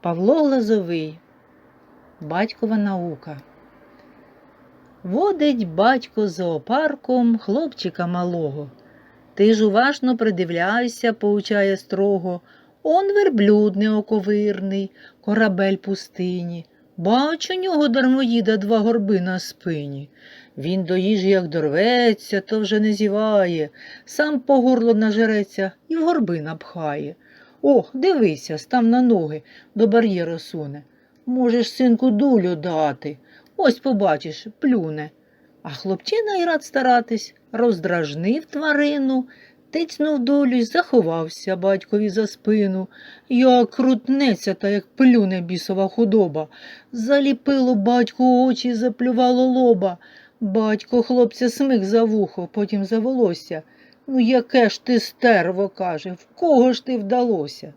Павло Глазовий. Батькова наука. Водить батько зоопарком хлопчика малого. Ти ж уважно придивляйся, поучає строго. Он верблюд неоковирний, корабель пустині. Бач, у нього дармоїда два горби на спині. Він до їжі як дорветься, то вже не зіває, сам по горло нажереться і в горби напхає. О, дивися, став на ноги, до бар'єру суне. Можеш, синку, дулю дати. Ось побачиш, плюне. А хлопчина й рад старатись, роздражнив тварину, тицнув долю й заховався батькові за спину. Як крутнеться та як плюне бісова худоба. Заліпило батьку очі, заплювало лоба. Батько хлопця смик за вухо, потім за волосся. Ну, яке ж ти стерво, каже, в кого ж ти вдалося?